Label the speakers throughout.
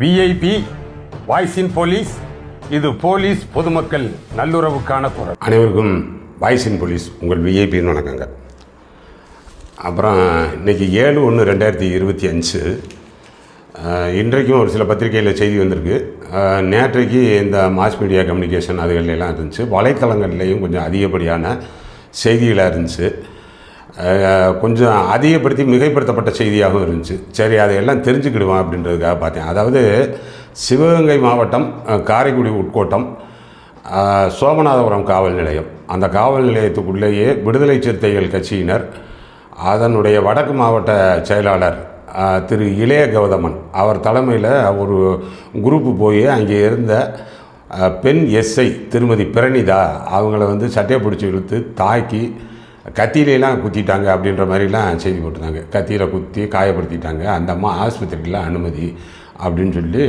Speaker 1: VIP voice in police இது police பொதுமக்கள் நல்லுறவுக்கான குரல்.
Speaker 2: அனைவருக்கும் வாய்ஸ் இன் போலீஸ் உங்கள் விஐபின்னு வணக்கங்க. அப்புறம் இன்னைக்கு ஏழு ஒன்று ரெண்டாயிரத்தி இருபத்தி அஞ்சு இன்றைக்கும் ஒரு சில பத்திரிகையில் செய்தி வந்திருக்கு. நேற்றைக்கு இந்த மாஸ் மீடியா கம்யூனிகேஷன் அதுகள் எல்லாம் இருந்துச்சு. வலைத்தளங்கள்லேயும் கொஞ்சம் அதிகப்படியான செய்திகளாக இருந்துச்சு. கொஞ்சம் அதிகப்படுத்தி மிகைப்படுத்தப்பட்ட செய்தியாகவும் இருந்துச்சு. சரி அதையெல்லாம் தெரிஞ்சுக்கிடுவோம் அப்படின்றதுக்காக பார்த்தேன். அதாவது சிவகங்கை மாவட்டம் காரைக்குடி உட்கோட்டம் சோமநாதபுரம் காவல் நிலையம். அந்த காவல் நிலையத்துக்குள்ளேயே விடுதலை சிறுத்தைகள் கட்சியினர் அதனுடைய வடக்கு மாவட்ட செயலாளர் திரு இளைய கௌதமன் அவர் தலைமையில் ஒரு குரூப்பு போய் அங்கே இருந்த பெண் எஸ்ஐ திருமதி பிரணிதா அவங்கள வந்து சட்டையை பிடிச்சி இழுத்து தாக்கி கத்தியிலலாம் குத்திட்டாங்க அப்படின்ற மாதிரிலாம் செய்தி போட்டிருந்தாங்க. கத்தியில் குத்தி காயப்படுத்திட்டாங்க. அந்த அம்மா ஆஸ்பத்திரிக்கெலாம் அனுமதி அப்படின்னு சொல்லி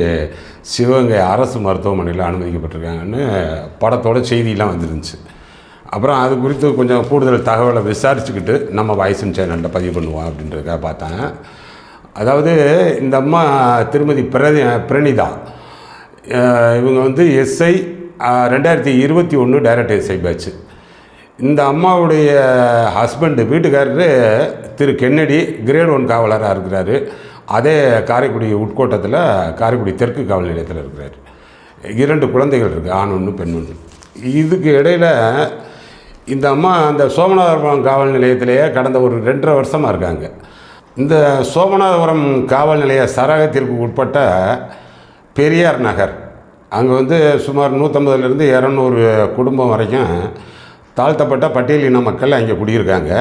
Speaker 2: சிவகங்கை அரசு மருத்துவமனையில் அனுமதிக்கப்பட்டிருக்காங்கன்னு படத்தோட செய்தியெலாம் வந்துருந்துச்சு. அப்புறம் அது குறித்து கொஞ்சம் கூடுதல் தகவலை விசாரிச்சுக்கிட்டு நம்ம வாய்ஸின் சேனலில் பதிவு பண்ணுவோம் அப்படின்றதுக்காக பார்த்தேன். அதாவது இந்த அம்மா திருமதி பிரதி பிரணிதா இவங்க வந்து எஸ்ஐ ரெண்டாயிரத்தி இருபத்தி ஒன்று டைரக்ட் எஸ்ஐ பேட்ச் இந்த அம்மாவுடைய ஹஸ்பண்டு வீட்டுக்காரரு திரு கென்னடி கிரேட் ஒன் காவலராக இருக்கிறாரு. அதே காரைக்குடி உட்கோட்டத்தில் காரைக்குடி தெற்கு காவல் நிலையத்தில் இருக்கிறார். இரண்டு குழந்தைகள் இருக்குது ஆண் ஒன்று பெண் ஒன்று இதுக்கு இடையில் இந்த அம்மா அந்த சோமநாதபுரம் காவல் நிலையத்திலேயே கடந்த ஒரு ரெண்டரை வருஷமாக இருக்காங்க. இந்த சோமநாதபுரம் காவல் நிலைய சரகத்திற்கு உட்பட்ட பெரியார் நகர். அங்கே வந்து சுமார் நூற்றம்பதுலேருந்து இரநூறு குடும்பம் வரைக்கும் தாழ்த்தப்பட்ட பட்டியலின மக்கள் அங்கே குடியிருக்காங்க.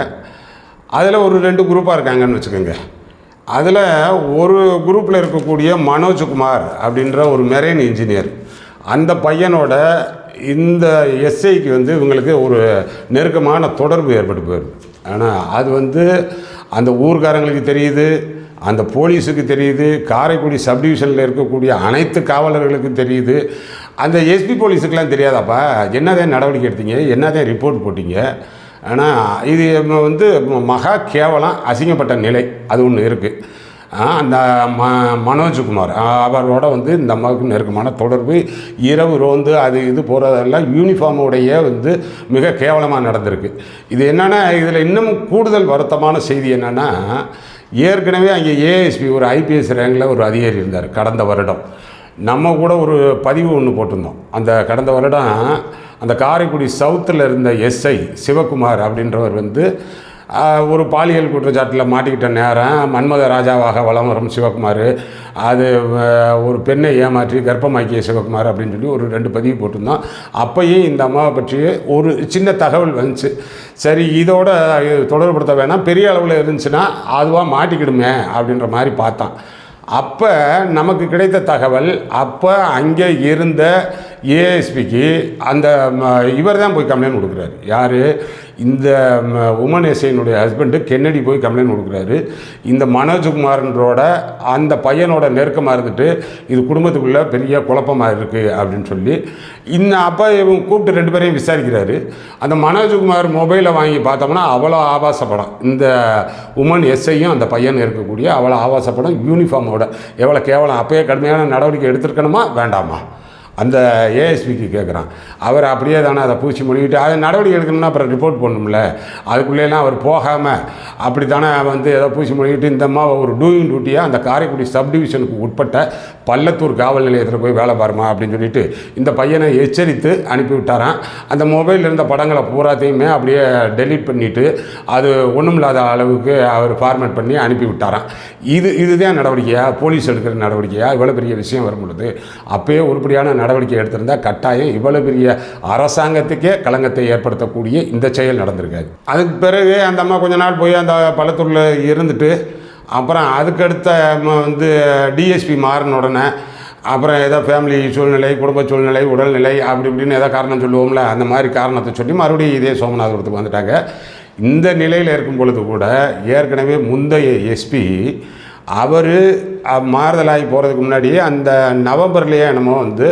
Speaker 2: அதில் ஒரு ரெண்டு குரூப்பாக இருக்காங்கன்னு வச்சுக்கோங்க. அதில் ஒரு குரூப்பில் இருக்கக்கூடிய மனோஜ்குமார் அப்படின்ற ஒரு மெரைன் இன்ஜினியர். அந்த பையனோட இந்த எஸ்ஐக்கு வந்து இவங்களுக்கு ஒரு நெருக்கமான தொடர்பு ஏற்பட்டு போயிருக்கு ஆனால் அது வந்து அந்த ஊர்க்காரங்களுக்கு தெரியுது அந்த போலீஸுக்கு தெரியுது காரைக்குடி சப்டிவிஷனில் இருக்கக்கூடிய அனைத்து காவலர்களுக்கும் தெரியுது. அந்த எஸ்பி போலீஸுக்கெலாம் தெரியாதாப்பா? என்னதான் நடவடிக்கை எடுத்தீங்க? என்னதான் ரிப்போர்ட் போட்டீங்க? ஆனால் இது வந்து மகா கேவலம் அசிங்கப்பட்ட நிலை. அது ஒன்று இருக்குது அந்த ம மனோஜ்குமார் அவரோட வந்து இந்த அம்மாவுக்கு நெருக்கமான தொடர்பு இரவு ரோந்து அது இது போகிறதெல்லாம் யூனிஃபார்முடைய வந்து மிக கேவலமாக நடந்திருக்கு. இது என்னென்னா இதில் இன்னும் கூடுதல் வருத்தமான செய்தி என்னென்னா ஏற்கனவே அங்கே ஏஎஸ்பி ஒரு ஐபிஎஸ் ரேங்கில் ஒரு அதிகாரி இருந்தார் கடந்த வருடம். நம்ம கூட ஒரு பதிவு ஒன்று போட்டிருந்தோம். அந்த கடந்த வருடம் அந்த காரைக்குடி சவுத்தில் இருந்த எஸ்ஐ சிவகுமார் அப்படின்றவர் வந்து ஒரு பாலியல் குற்றச்சாட்டில் மாட்டிக்கிட்ட நேரம் மன்மத ராஜாவாக வலம் வரும் சிவகுமார் அது ஒரு பெண்ணை ஏமாற்றி கர்ப்பமாக்கிய சிவகுமார் அப்படின்னு சொல்லி ஒரு ரெண்டு பதிவு போட்டிருந்தோம். அப்போயே இந்த அம்மாவை பற்றி ஒரு சின்ன தகவல் வந்துச்சு. சரி இதோட இது தொடர்புபடுத்த வேணாம். பெரிய அளவில் இருந்துச்சுன்னா அதுவாக மாட்டிக்கிடுமே அப்படின்ற மாதிரி பார்த்தான். அப்போ நமக்கு கிடைத்த தகவல் அப்போ அங்கே இருந்த ஏஎஸ்பிக்கு அந்த இவர் தான் போய் கம்ப்ளைண்ட் கொடுக்குறாரு. யார்? இந்த உமன் எஸ்ஐனுடைய ஹஸ்பண்டு கென்னடி போய் கம்ப்ளைண்ட் கொடுக்குறாரு. இந்த மனோஜ்குமார்ன்றோட அந்த பையனோட நெருக்கமாக இருந்துட்டு இது குடும்பத்துக்குள்ளே பெரிய குழப்பமாக இருக்குது அப்படின்னு சொல்லி இந்த அப்பா இவங்க கூப்பிட்டு ரெண்டு பேரையும் விசாரிக்கிறாரு. அந்த மனோஜ்குமார் மொபைலை வாங்கி பார்த்தோம்னா அவ்வளோ ஆபாசப்படம் இந்த உமன் எஸ்ஐயும் அந்த பையன் இருக்கக்கூடிய அவ்வளோ ஆபாசப்படம் யூனிஃபார்மோட எவ்வளோ கேவலம் அப்பயே கடுமையான நடவடிக்கை எடுத்திருக்கணுமா? வேண்டாமா? அந்த ஏஎஸ்பிக்கு கேட்குறான் அவர் அப்படியே தானே அதை பூச்சி மொழிகிட்டு அதை நடவடிக்கை எடுக்கணும்னா அப்புறம் ரிப்போர்ட் பண்ணணும்ல அதுக்குள்ளேலாம் அவர் போகாமல் அப்படி தானே வந்து ஏதோ பூச்சி மொழிகிட்டு இந்தம்மா ஒரு டூயிங் டியூட்டியாக அந்த காரைக்குடி சப்டிவிஷனுக்கு உட்பட்ட பள்ளத்தூர் காவல் நிலையத்தில் போய் வேலை பாருமா அப்படின்னு சொல்லிட்டு இந்த பையனை எச்சரித்து அனுப்பிவிட்டாரான் அந்த மொபைலில் இருந்த படங்களை பூராத்தையுமே அப்படியே டெலீட் பண்ணிவிட்டு அது ஒன்றும் இல்லாத அளவுக்கு அவர் ஃபார்மேட் பண்ணி அனுப்பிவிட்டாரான் இது இதுதான் நடவடிக்கையா? போலீஸ் எடுக்கிற நடவடிக்கையா? இவ்வளோ பெரிய விஷயம் வரும் பொழுது அப்போயே உருப்படியான நடவடிக்கை எடுத்திருந்தால் கட்டாயம் இவ்வளோ பெரிய அரசாங்கத்துக்கே களங்கத்தை ஏற்படுத்தக்கூடிய இந்த செயல் நடந்திருக்காது அதுக்கு பிறகு அந்த அம்மா கொஞ்ச நாள் போய் அந்த பள்ளத்தூரில் இருந்துட்டு அப்புறம் அதுக்கடுத்த வந்து டிஎஸ்பி மாறின உடனே அப்புறம் ஏதோ ஃபேமிலி சூழ்நிலை குடும்ப சூழ்நிலை உடல்நிலை அப்படி இப்படின்னு ஏதோ காரணம் சொல்லுவோம்ல அந்த மாதிரி காரணத்தை சொல்லி மறுபடியும் இதே சோமநாதபுரத்துக்கு வந்துட்டாங்க. இந்த நிலையில் இருக்கும் பொழுது கூட ஏற்கனவே முந்தைய எஸ்பி அவர் மாறுதலாகி போகிறதுக்கு முன்னாடியே அந்த நவம்பர்லேயே என்னமோ வந்து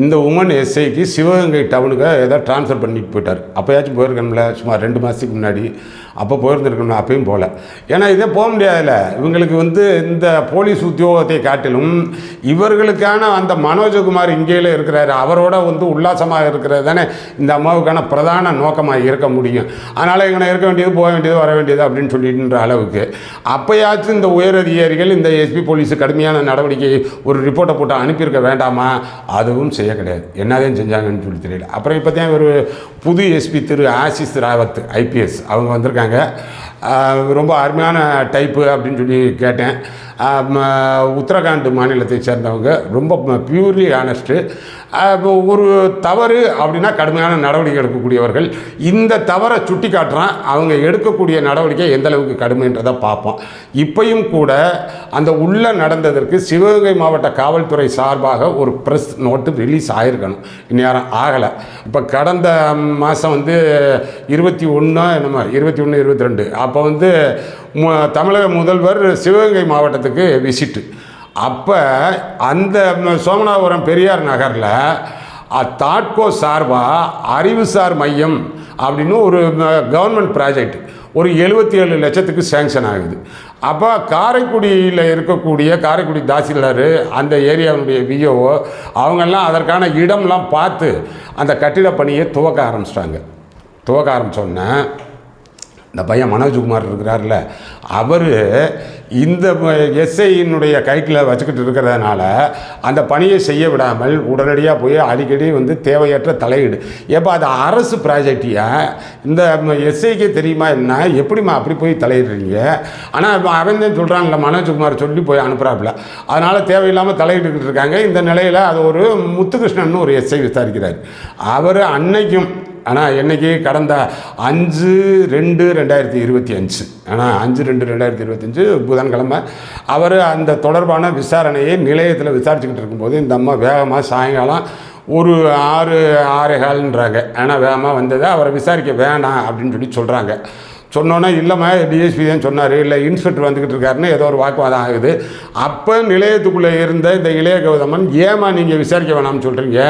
Speaker 2: இந்த உமன் எஸ்ஐக்கு சிவகங்கை டவுனுக்கு ஏதோ ட்ரான்ஸ்ஃபர் பண்ணிட்டு போயிட்டார். அப்போயாச்சும் போயிருக்கணும்ல சுமார் ரெண்டு மாதத்துக்கு முன்னாடி. அப்போ போயிருந்துருக்கணும் அப்பயும் போகல ஏன்னா இதே போக முடியாதுல்ல. இவங்களுக்கு வந்து இந்த போலீஸ் உத்தியோகத்தை காட்டிலும் இவர்களுக்கான அந்த மனோஜகுமார் இங்கேயில் இருக்கிறாரு. அவரோட வந்து உல்லாசமாக இருக்கிறது தானே. இந்த அம்மாவுக்கான பிரதான நோக்கமாக இருக்க முடியும். அதனால் இங்கே இருக்க வேண்டியது போக வேண்டியது வர வேண்டியது அப்படின்னு சொல்லிட்டுன்ற அளவுக்கு. அப்போயாச்சும் இந்த உயர் அதிகாரிகள் இந்த எஸ்பி போலீஸு கடுமையான நடவடிக்கை ஒரு ரிப்போர்ட்டை போட்டு அனுப்பியிருக்க வேண்டாமா? அதுவும் செய்ய கிடையாது. என்னதான் செஞ்சாங்கன்னு சொல்லி தெரியல. அப்புறம் இப்போ தான் ஒரு புது எஸ்பி திரு ஆசிஸ் ராவத் ஐபிஎஸ் அவங்க வந்திருக்காங்க. இருக்காங்க ரொம்ப அருமையான டைப்பு அப்படின்னு சொல்லி கேட்டேன். உத்தரகாண்ட் மாநிலத்தை சேர்ந்தவங்க. ரொம்ப பியூர்லி ஆனஸ்ட்டு ஒரு தவறு அப்படின்னா கடுமையான நடவடிக்கை எடுக்கக்கூடியவர்கள். இந்த தவறை சுட்டி காட்டுறான் அவங்க எடுக்கக்கூடிய நடவடிக்கை எந்த அளவுக்கு கடுமைன்றதை பார்ப்போம். இப்பையும் கூட அந்த உள்ளே நடந்ததற்கு சிவகங்கை மாவட்ட காவல்துறை சார்பாக ஒரு ப்ரெஸ் நோட்டு ரிலீஸ் ஆகிருக்கணும் இந்நேரம் ஆகலை. இப்போ கடந்த மாதம் வந்து இருபத்தி ஒன்று என்னமோ இருபத்தி ஒன்று இருபத்தி ரெண்டு அப்போ வந்து மு- தமிழக முதல்வர் சிவகங்கை மாவட்டத்துக்கு விசிட்டு. அப்போ அந்த சோமநாதபுரம் பெரியார் நகரில் தாட்கோ சார்பாக அறிவுசார் மையம் அப்படின்னு ஒரு கவர்மெண்ட் ப்ராஜெக்ட். ஒரு எழுபத்தி ஏழு லட்சத்துக்கு சேங்ஷன் ஆகுது. அப்போ காரைக்குடியில் இருக்கக்கூடிய காரைக்குடி தாசில்தார் அந்த ஏரியாவுடைய விஓஓ அவங்கெல்லாம் அதற்கான இடம்லாம் பார்த்து அந்த கட்டிட பணியை துவக்க ஆரம்பிச்சிட்டாங்க. துவக்க ஆரம்பித்தோன்னே இந்த பையன் மனோஜ்குமார் இருக்கிறார்ல அவர் இந்த எஸ்ஐயினுடைய கைக்கில் வச்சுக்கிட்டு இருக்கிறதுனால அந்த பணியை செய்ய விடாமல் உடனடியாக போய் அடிக்கடி வந்து தேவையற்ற தலையீடு. ஏப்பா அது அரசு ப்ராஜெக்டியா இந்த எஸ்ஐக்கே தெரியுமா என்ன? எப்படிம்மா அப்படி போய் தலையிடுறீங்க? ஆனால் அவன் தான் சொல்கிறாங்கல்ல மனோஜ்குமார் சொல்லி போய் அனுப்புகிறாப்புல அதனால் தேவையில்லாமல் தலையிட்டுக்கிட்டு இருக்காங்க. இந்த நிலையில் அது ஒரு முத்துகிருஷ்ணன் ஒரு எஸ்ஐ விசாரிக்கிறார். அவர் அன்னைக்கும் ஆனால் என்றைக்கு கடந்த அஞ்சு ரெண்டு ரெண்டாயிரத்தி இருபத்தி அஞ்சு. ஆனால் அஞ்சு ரெண்டு ரெண்டாயிரத்தி இருபத்தஞ்சு புதன்கிழமை அவர் அந்த தொடர்பான விசாரணையை நிலையத்தில் விசாரிச்சுக்கிட்டு இருக்கும்போது இந்த அம்மா வேகமாக சாயங்காலம் ஒரு ஆறு ஆறே கால்ன்றாங்க. ஆனால் வேகமாக வந்தது அவரை விசாரிக்க வேணாம் அப்படின்னு சொல்லி சொல்கிறாங்க சொன்னோன்னே இல்லைம்மா டிஎஸ்பி தான் சொன்னார் இல்லை இன்ஸ்பெக்டர் வந்துக்கிட்டு இருக்காருன்னு ஏதோ ஒரு வாக்குவாதம் ஆகுது. அப்போ நிலையத்துக்குள்ளே இருந்த இந்த இளைய கௌதமன் ஏமா நீங்கள் விசாரிக்க வேணாம்னு சொல்கிறீங்க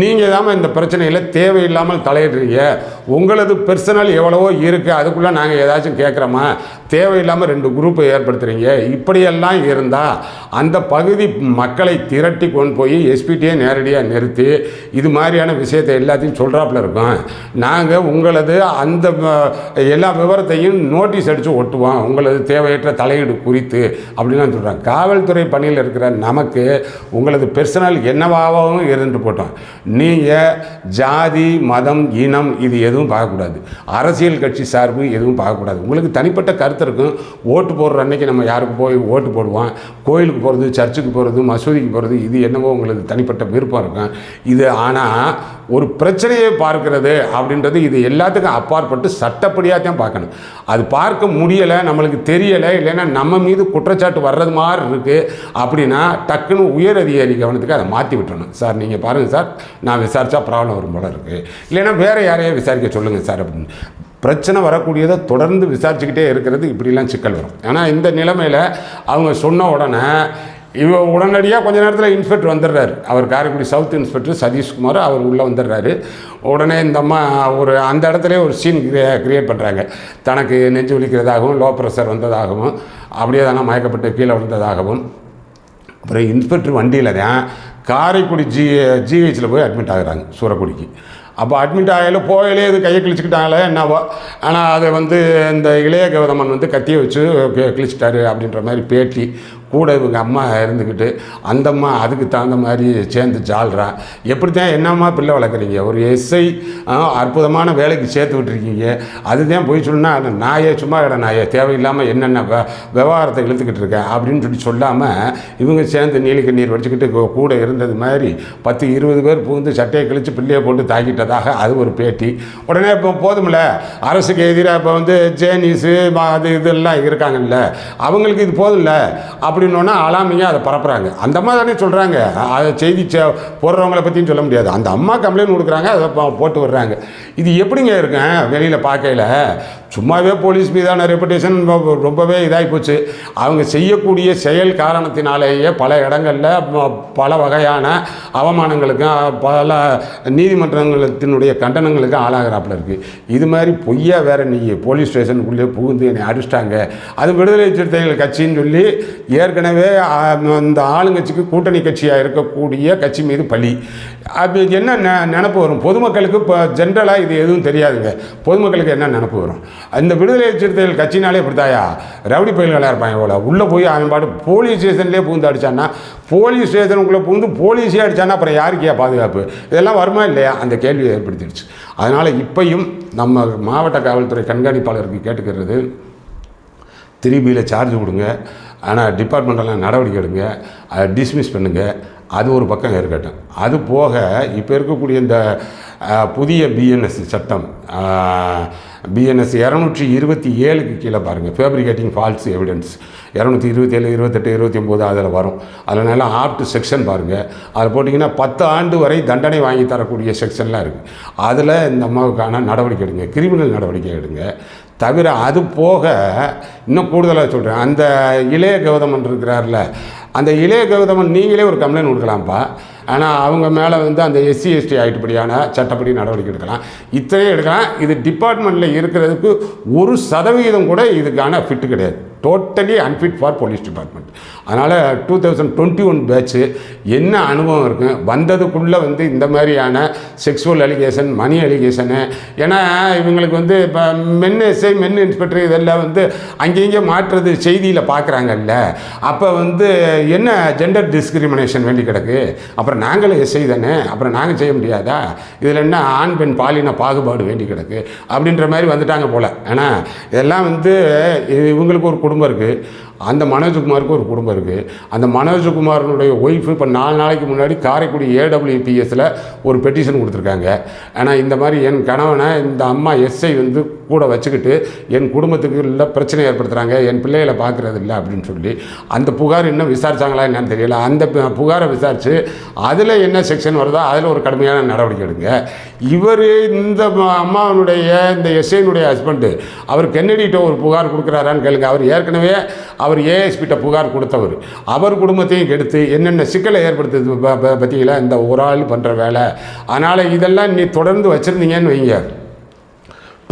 Speaker 2: நீங்கள் தாம்மா இந்த பிரச்சனையில் தேவையில்லாமல் தலையிடுறீங்க. உங்களது பர்சனல் எவ்வளவோ இருக்குது அதுக்குள்ளே நாங்கள் ஏதாச்சும் கேட்குறோமா தேவையில்லாமல் ரெண்டு குரூப்பை ஏற்படுத்துகிறீங்க இப்படியெல்லாம் இருந்தால் அந்த பகுதி மக்களை திரட்டி கொண்டு போய் எஸ்பிடியை நேரடியாக நிறுத்தி இது மாதிரியான விஷயத்தை எல்லாத்தையும் சொல்கிறாப்புல இருக்கோம். நாங்கள் உங்களது அந்த எல்லா விவரத்தையும் நோட்டீஸ் அடித்து ஒட்டுவோம். உங்களது தேவையற்ற தலையீடு குறித்து அப்படின்லாம் சொல்கிறாங்க காவல்துறை பணியில் இருக்கிற நமக்கு உங்களது பெர்சனல் என்னவாகவும் இருந்து போட்டோம். நீங்கள் ஜாதி மதம் இனம் இது எதுவும் பார்க்கக்கூடாது. அரசியல் கட்சி சார்பு எதுவும் பார்க்கக்கூடாது. உங்களுக்கு தனிப்பட்ட கருத்து இருக்கும் ஓட்டு போடுற அன்னைக்கு நம்ம யாருக்கு போய் ஓட்டு போடுவோம்? கோயிலுக்கு போகிறது சர்ச்சுக்கு போகிறது மசூதிக்கு போகிறது இது என்னவோ உங்களுக்கு தனிப்பட்ட விருப்பம் இருக்கும் இது ஆனால் ஒரு பிரச்சனையை பார்க்கிறது அப்படின்றது இது எல்லாத்துக்கும் அப்பாற்பட்டு சட்டப்படியாக தான் பார்க்கணும். அது பார்க்க முடியலை நம்மளுக்கு தெரியலை இல்லைன்னா நம்ம மீது குற்றச்சாட்டு வர்றது மாதிரி இருக்குது அப்படின்னா டக்குன்னு உயர் அதிகாரி கவனத்துக்கு அதை மாற்றி விட்டுறணும். சார் நீங்கள் பாருங்கள் சார் நான் விசாரித்தா ப்ராப்ளம் வரும் போல இருக்குது இல்லைன்னா வேறு யாரையா விசாரிக்க சொல்லுங்கள் சார் அப்படின்னு. பிரச்சனை வரக்கூடியதை தொடர்ந்து விசாரிச்சுக்கிட்டே இருக்கிறது இப்படிலாம் சிக்கல் வரும். ஏன்னா இந்த நிலைமையில் அவங்க சொன்ன உடனே இவ உடனடியாக கொஞ்ச நேரத்தில் இன்ஸ்பெக்டர் வந்துடுறாரு. அவர் காரைக்குடி சவுத் இன்ஸ்பெக்டர் சதீஷ்குமார் அவர் உள்ளே வந்துடுறாரு. உடனே இந்த அம்மா ஒரு அந்த இடத்துல ஒரு சீன் கிரியேட் பண்ணுறாங்க தனக்கு நெஞ்சு வலிக்கிறதாகவும் லோ ப்ரெஷர் வந்ததாகவும் அப்படியே தானே மயக்கப்பட்டு கீழே விழுந்ததாகவும். அப்புறம் இன்ஸ்பெக்டர் வண்டியில் தான் காரைக்குடி ஜி ஜிஹெச்சில் போய் அட்மிட் ஆகுறாங்க சூரக்குடிக்கு. அப்போ அட்மிட் ஆகல போகலே இது கையை கிழிச்சிக்கிட்டாங்களே என்னவோ. ஆனால் அதை வந்து இந்த இளைய கௌதமன் வந்து கத்தியை வச்சு கிழிச்சிட்டாரு அப்படின்ற மாதிரி பேட்டி கூட இவங்க அம்மா இருந்துக்கிட்டு அந்தம்மா அதுக்கு தகுந்த மாதிரி சேர்ந்து ஜால்றா. எப்படி தான் என்னம்மா பிள்ளை வளர்க்குறீங்க? ஒரு எஸ்ஐ அற்புதமான வேலைக்கு சேர்த்து விட்டுருக்கீங்க. அதுதான் போய் சொன்னா அந்த நாயே சும்மா கிட நாயே தேவையில்லாமல் என்னென்ன விவகாரத்தை இழுத்துக்கிட்டு இருக்கேன் அப்படின்னு சொல்லி சொல்லாமல் இவங்க சேர்ந்து நீலிக்க நீர் வடிச்சுக்கிட்டு கூட இருந்தது மாதிரி பத்து இருபது பேர் புகுந்து சட்டையை கிழித்து பிள்ளையை போட்டு தாக்கிட்டதாக அது ஒரு பேட்டி. உடனே இப்போ போதுமில்ல அரசுக்கு எதிராக இப்போ வந்து ஜேனிஸு அது இதெல்லாம் இருக்காங்கல்ல. அவங்களுக்கு இது போதும்ல. அப்படின்னோன்னா அலாமிங்க அதை பரப்புகிறாங்க அந்த அம்மா தானே சொல்கிறாங்க அதை செய்தி சே- போடுறவங்கள பற்றியும் சொல்ல முடியாது. அந்த அம்மா கம்ப்ளைண்ட் கொடுக்குறாங்க அதை போட்டு விடுறாங்க. இது எப்படிங்க இருக்கும் வெளியில் பார்க்கையில்? சும்மாவே போலீஸ் மீதான ரெப்புடேஷன் ரொம்பவே இதாகி போச்சு அவங்க செய்யக்கூடிய செயல் காரணத்தினாலேயே பல இடங்களில் பல வகையான அவமானங்களுக்கும் பல நீதிமன்றங்களத்தினுடைய கண்டனங்களுக்கும் ஆளாகிறாப்புல இருக்குது இது மாதிரி பொய்யா வேற நீ போலீஸ் ஸ்டேஷனுக்குள்ளே புகுந்து என்னை அடிச்சிட்டாங்க. அது விடுதலை சிறுத்தைகள் கட்சின்னு சொல்லி ஏற்கனவே அந்த ஆளுங்கட்சிக்கு கூட்டணி கட்சியாக இருக்கக்கூடிய கட்சி மீது பழி. அது என்ன நினப்பு வரும்? பொதுமக்களுக்கு இப்போ ஜென்ரலாக இது எதுவும் தெரியாதுங்க. பொதுமக்களுக்கு என்ன நினப்பு வரும்? அந்த விடுதலை சிறுத்தைகள் கட்சினாலே இப்படித்தாயா ரவுடி பயில்களாக இருப்பாங்க போல? உள்ளே போய் அவன் பாட்டு போலீஸ் ஸ்டேஷன்லேயே புகுந்து அடிச்சான்னா போலீஸ் ஸ்டேஷனுக்குள்ளே புகுந்து போலீஸே அடிச்சான்னா அப்புறம் யாருக்கே பாதுகாப்பு? இதெல்லாம் வருமா இல்லையா? அந்த கேள்வியை ஏற்படுத்திடுச்சு. அதனால் இப்பையும் நம்ம மாவட்ட காவல்துறை கண்காணிப்பாளருக்கு கேட்டுக்கிறது திரும்பியில் சார்ஜ் கொடுங்க. ஆனால் டிபார்ட்மெண்டெல்லாம் நடவடிக்கை எடுங்க. அதை டிஸ்மிஸ் பண்ணுங்கள் அது ஒரு பக்கம் இருக்கட்டும் அது போக இப்போ இருக்கக்கூடிய இந்த புதிய பிஎன்எஸ் சட்டம். பிஎன்எஸ் இரநூற்றி இருபத்தி ஏழுக்கு கீழே பாருங்கள் ஃபேப்ரிகேட்டிங் ஃபால்ஸ் எவிடன்ஸ் இரநூத்தி இருபத்தி ஏழு இருபத்தெட்டு இருபத்தி ஒம்பது அதில் வரும். அதில் நல்லா ஆப்ட் செக்ஷன் பாருங்கள் அதில் போட்டிங்கன்னா பத்து ஆண்டு வரை தண்டனை வாங்கி தரக்கூடிய செக்ஷன்லாம் இருக்குது அதில் இந்த அம்மாவுக்கான நடவடிக்கை எடுங்க. கிரிமினல் நடவடிக்கை எடுங்க. தவிர அது போக இன்னும் கூடுதலாக சொல்கிறேன் அந்த இளைய கௌதமன் இருக்கிறார்ல அந்த இளைய கௌதமன் நீங்களே ஒரு கம்ப்ளைண்ட் கொடுக்கலாம்ப்பா. ஆனால் அவங்க மேலே வந்து அந்த எஸ்சி எஸ்டி ஆகிட்டுப்படியான சட்டப்படி நடவடிக்கை எடுக்கலாம். இத்தனையும் எடுக்கலாம். இது டிபார்ட்மெண்ட்டில் இருக்கிறதுக்கு ஒரு சதவிகிதம் கூட இதுக்கான ஃபிட்டு கிடையாது. Totally unfit for police department அதனால் two thousand twenty one batch என்ன அனுபவம் இருக்கும் வந்ததுக்குள்ளே வந்து இந்த மாதிரியான செக்ஸுவல் அலிகேஷன் மணி அலிகேஷனு ஏன்னா இவங்களுக்கு வந்து இப்போ மென் எஸ்ஐ மென் இன்ஸ்பெக்டர் இதெல்லாம் வந்து அங்கங்கே மாற்றுறது செய்தியில் பார்க்குறாங்கல்ல. அப்போ வந்து என்ன ஜெண்டர் டிஸ்கிரிமினேஷன் வேண்டி கிடக்கு? அப்புறம் நாங்களும் எஸ்ஐ தானே? அப்புறம் நாங்கள் செய்ய முடியாதா? இதில் என்ன ஆண் பெண் பாலின பாகுபாடு வேண்டி கிடக்கு? அப்படின்ற மாதிரி வந்துட்டாங்க போல். ஏன்னா இதெல்லாம் வந்து இது இவங்களுக்கு ஒரு குடும்பம் இருக்குது அந்த மனோஜ்குமாருக்கு ஒரு குடும்பம் இருக்குது அந்த மனோஜ்குமாரனுடைய ஒய்ஃப் இப்போ நாலு நாளைக்கு முன்னாடி காரைக்குடி ஏடபிள்யூபிஎஸ்சில் ஒரு பெட்டிஷன் கொடுத்துருக்காங்க. ஆனால் இந்த மாதிரி என் கணவனை இந்த அம்மா எஸ்ஐ வந்து கூட வச்சுக்கிட்டு என் குடும்பத்துக்கு இல்லை பிரச்சனை ஏற்படுத்துகிறாங்க என் பிள்ளைகளை பார்க்குறது இல்லை அப்படின்னு சொல்லி அந்த புகார் இன்னும் விசாரிச்சாங்களா என்னன்னு தெரியல. அந்த புகாரை விசாரித்து அதில் என்ன செக்ஷன் வருதோ அதில் ஒரு கடுமையான நடவடிக்கை எடுங்க. இவர் இந்த அம்மாவனுடைய இந்த எஸ்ஐனுடைய ஹஸ்பண்டு அவர் கென்னடிகிட்ட ஒரு புகார் கொடுக்குறாரான்னு கேளுங்க. அவர் ஏற்கனவே அவர் ஏஎஸ்பிட்ட புகார் கொடுத்தவர். அவர் குடும்பத்தையும் கெடுத்து என்னென்ன சிக்கலை ஏற்படுத்துது பார்த்தீங்களா இந்த ஒரு ஆள் பண்ணுற வேலை. அதனால் இதெல்லாம் நீ தொடர்ந்து வச்சுருந்தீங்கன்னு வைங்க.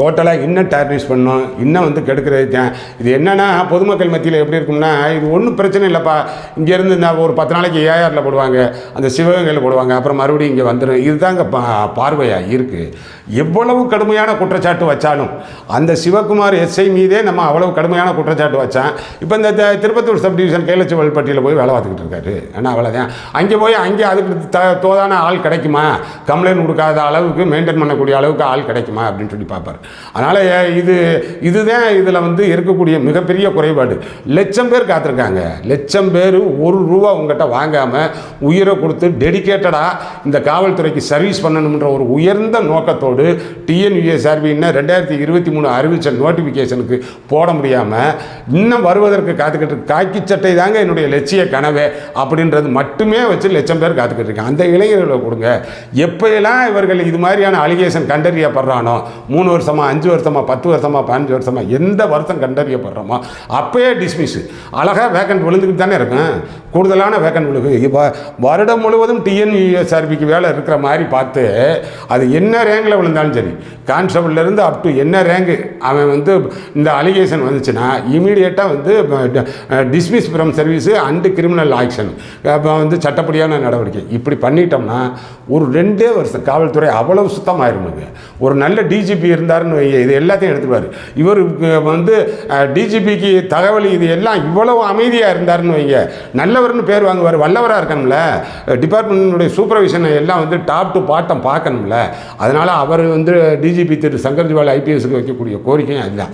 Speaker 2: டோட்டலாக இன்னும் டேரரிஸ் பண்ணோம்? இன்னும் வந்து கெடுக்கிறது? இது என்னென்னா பொதுமக்கள் மத்தியில் எப்படி இருக்கும்னா இது ஒன்றும் பிரச்சனை இல்லைப்பா. இங்கேருந்து இந்த ஒரு பத்து நாளைக்கு ஏஆரில் போடுவாங்க அந்த சிவகங்கையில் போடுவாங்க அப்புறம் மறுபடியும் இங்கே வந்துடும் இதுதாங்க பா பார்வையாக இருக்குது எவ்வளவு கடுமையான குற்றச்சாட்டு வச்சாலும் அந்த சிவகுமார் எஸ்ஐ மீதே நம்ம அவ்வளவு கடுமையான குற்றச்சாட்டு வச்சான். இப்போ இந்த த- திருப்பத்தூர் சப் டிவிஷன் கைலச்சுவல் பட்டியில் போய் வேலை பார்த்துக்கிட்டு இருக்காரு. ஏன்னா அவ்வளோதான் அங்கே போய் அங்கே அதுக்கு த தோதான ஆள் கிடைக்குமா? கம்ப்ளைண்ட் கொடுக்காத அளவுக்கு மெயின்டைன் பண்ணக்கூடிய அளவுக்கு ஆள் கிடைக்குமா? அப்படின்னு சொல்லி பார்ப்பார். அதனால் இது இதுதான் இதில் வந்து இருக்கக்கூடிய மிகப்பெரிய குறைபாடு. லட்சம் பேர் காத்திருக்காங்க. லட்சம் பேர் ஒரு ரூபா உங்கள்கிட்ட வாங்காமல் உயிரை கொடுத்து டெடிக்கேட்டடாக இந்த காவல்துறைக்கு சர்வீஸ் பண்ணணுன்ற ஒரு உயர்ந்த நோக்கத்தோடு டிஎன்யூஎஸ்ஆர்பின்னு ரெண்டாயிரத்தி இருபத்தி மூணு அறிவிச்ச நோட்டிஃபிகேஷனுக்கு போட முடியாமல் இன்னும் வருவதற்கு காத்துக்கிட்டு காக்கி சட்டை தாங்க என்னுடைய லட்சிய கனவே அப்படின்றது மட்டுமே வச்சு லட்சம் பேர் காத்துக்கிட்டு இருக்காங்க. அந்த இளைஞர்களை கொடுங்க. எப்பயெல்லாம் இவர்கள் இது மாதிரியான அலிகேஷன் கண்டறியப்படுறானோ மூணு வருஷம் அஞ்சு வருஷமா பத்து வருஷமா பதினஞ்சு வருஷமா எந்த வருஷம் கண்டறியப்படுறோமோ அப்பயே டிஸ்மிஸ் அழகாக வேக்கண்ட் விழுந்துக்கிட்டு தானே இருக்கும் கூடுதலான வேகன் விழுகு இப்போ வருடம் முழுவதும் டிஎன்யூஎஸ்ஆர்பிக்கு வேலை இருக்கிற மாதிரி பார்த்து அது என்ன ரேங்கில் விழுந்தாலும் சரி கான்ஸ்டபிள்லேருந்து அப் டு என்ன ரேங்கு அவன் வந்து இந்த அலிகேஷன் வந்துச்சுன்னா இமீடியட்டாக வந்து dismiss from service and criminal action வந்து சட்டப்படியான நடவடிக்கை. இப்படி பண்ணிட்டோம்னா ஒரு ரெண்டே வருஷம் காவல்துறை அவ்வளவு சுத்தமாயிருமுங்க ஒரு நல்ல டிஜிபி இருந்தாருன்னு வைங்க இது எல்லாத்தையும் எடுத்துப்பார். இவர் வந்து டிஜிபிக்கு தகவல் இது எல்லாம் இவ்வளவு அமைதியாக இருந்தாருன்னு வைங்க வல்லவர்னு பேர் வாங்குவார். வல்லவராக இருக்கணும்ல. டிபார்ட்மெண்ட்டுடைய சூப்பர்விஷனை எல்லாம் வந்து டாப் டு பாட்டம் பார்க்கணும்ல. அதனால் அவர் வந்து டிஜிபி திரு சங்கர் ஜிவால் ஐபிஎஸ்க்கு வைக்கக்கூடிய கோரிக்கையும் அதுதான்.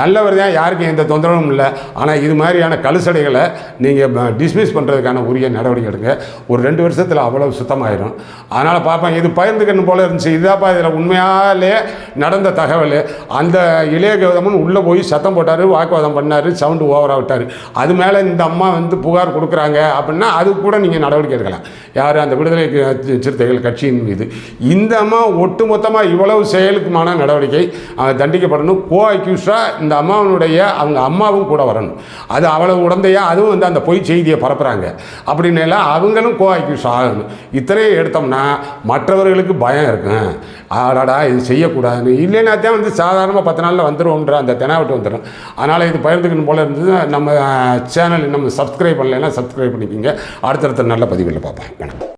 Speaker 2: நல்லவர் தான் யாருக்கும் எந்த தொந்தரவும் இல்லை. ஆனால் இது மாதிரியான கழுசடைகளை நீங்கள் டிஸ்மிஸ் பண்ணுறதுக்கான உரிய நடவடிக்கை எடுங்க. ஒரு ரெண்டு வருஷத்தில் அவ்வளவு சுத்தமாயிடும் அதனால் பார்ப்பேன் இது பகிர்ந்துக்கணும் போல இருந்துச்சு. இதாப்பா இதில் உண்மையாலே நடந்த தகவல். அந்த இளைய கௌதமன் உள்ளே போய் சத்தம் போட்டார் வாக்குவாதம் பண்ணார் சவுண்டு ஓவராக விட்டார். அது மேலே இந்த அம்மா வந்து புகார் கொடுக்குறாங்க. பரப்புகிறாங்க அப்படின்னா அது கூட நீங்கள் நடவடிக்கை எடுக்கலாம். யார்? அந்த விடுதலை சிறுத்தைகள் கட்சியின் மீது. இந்த அம்மா ஒட்டுமொத்தமாக இவ்வளவு செயலுக்குமான நடவடிக்கை தண்டிக்கப்படணும். கோ அக்யூஸ்டாக இந்த அம்மாவனுடைய அவங்க அம்மாவும் கூட வரணும். அது அவ்வளவு உடந்தையாக அதுவும் வந்து அந்த பொய் செய்தியை பரப்புகிறாங்க அப்படின்னு அவங்களும் கோ அக்யூஸ் ஆகணும். இத்தனையும் எடுத்தோம்னா மற்றவர்களுக்கு பயம் இருக்கும் ஆடாடா இது செய்யக்கூடாதுன்னு. இல்லைன்னா தான் வந்து சாதாரணமாக பத்து நாளில் வந்துருவோன்ற அந்த தெனாவட்டு வந்துடும் அதனால் இது பயிர்ந்துக்கணும் போல இருந்தது நம்ம சேனல் நம்ம சப்ஸ்கிரைப் பண்ணலைன்னா சப்ஸ்கிரைப் பண்ணிக்கோங்க. அடுத்தடுத்த நல்ல பதிவில் பார்ப்போம். வணக்கம்.